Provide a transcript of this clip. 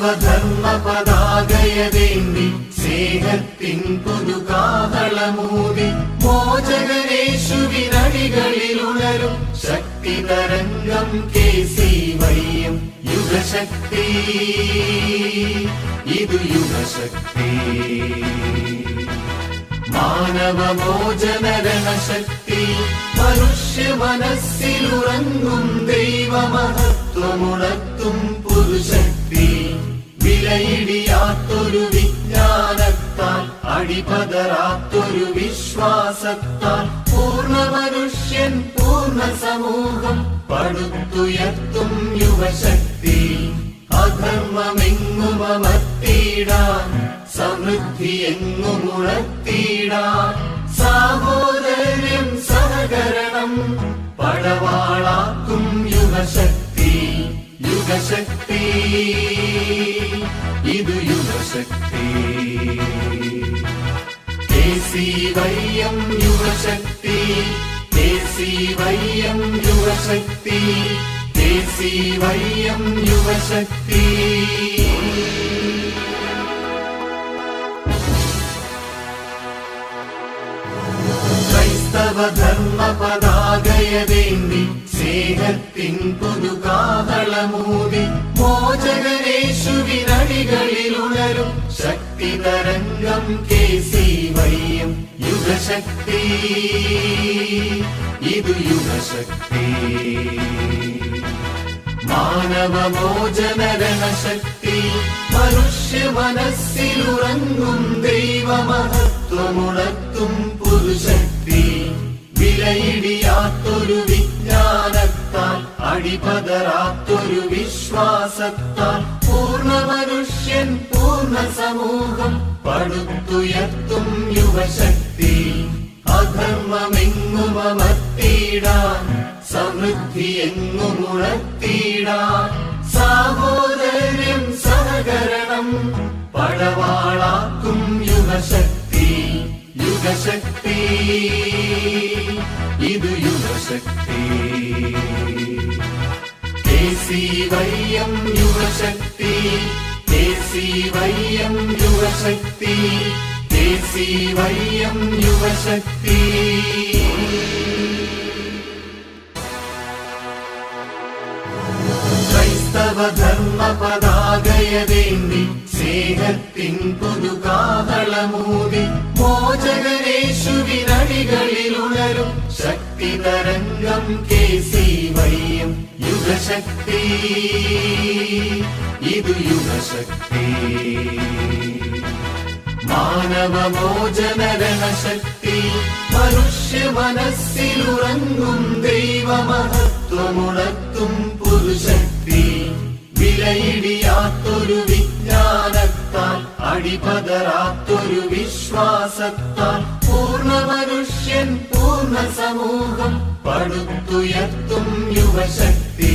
ക്രൈസ്തവധർമ്മ പതാകയതേന്തി സ്നേഹത്തിൻ പുതുകാഹളമൂതി. മോചകനേശുവിനടികളിൽ ഉണരും ശക്തി തരംഗം കെ സി വയ്യം യുഗശക്തി. ഇതു യുഗശക്തി. മാനവമോചനരണശക്തി. മനുഷ്യ മനസ്സിലുറങ്ങും ദൈവമഹത്വമുണർത്തും പുരുശക്തി വിലയിടിയാത്തൊരു വിജ്ഞാനത്താൽ അടിപതറാത്തൊരു വിശ്വാസത്താൽ പൂർണ മനുഷ്യൻ പൂർണ സമൂഹം പടുത്തുയർത്തും യുവശക്തി. അധർമ്മമെങ്ങുമർത്തിയിടാൻ സമൃദ്ധി എങ്ങുമുണർത്തിയിടാൻ സാഹോദര്യം സഹകരണം പടവാളാക്കും യുവശക്തി യുഗശക്തി. இது யுவசக்தி. தேசி வையம் யுவசக்தி. தேசி வையம் யுவசக்தி. தேசி வையம் யுவசக்தி. கிறிஸ்தவ தர்ம பதாகயதேந்தி சேகத்தின் புது காதளமூ തരംഗം കെ സി വയ്യം യുഗശക്തി. ഇതു യുഗശക്തി. മാനവമോചനരണശക്തി. മനുഷ്യ മനസ്സിലുറങ്ങും ദൈവമഹത്വമുണർത്തും പുരുശക്തി വിലയിടിയാത്തൊരു വിജ്ഞാനത്താൽ അടിപതരാത്തൊരു വിശ്വാസത്താൽ പടുത്തുയർത്തും യുവശക്തി അധർമ്മമെങ്ങുമർത്തിയിടാൻ സമൃദ്ധി എങ്ങുമുണർത്തിയിടാൻ സാഹോദര്യം സഹകരണം പടവാളാക്കും യുവശക്തി യുഗശക്തി ഇത് യുഗശക്തി കെ സി വയ്യം യുവശക്തി കെ സി വയ്യം യുവശക്തി ക്രൈസ്തവ ധർമ്മ യുവശക്തി. പതാകയതേന്തി സ്നേഹത്തിൻ പുതുകാഹളമൂതി മോചകനേശുവിനടികളിൽ ഉണരും ശക്തി തരംഗം കെ സി വയ്യം യുഗശക്തി ഇതു യുഗശക്തി മാനവമോചനരണശക്തി മനുഷ്യ മനസ്സിലുറങ്ങും ദൈവമഹത്വമുണർത്തും പുരുശക്തി വിലയിടിയാത്തൊരു വിജ്ഞാനത്താൽ അടിപതറാത്തൊരു വിശ്വാസത്താൽ പൂർണ്ണ മനുഷ്യൻ പൂർണ്ണ സമൂഹം പടുത്തുയർത്തും യുവശക്തി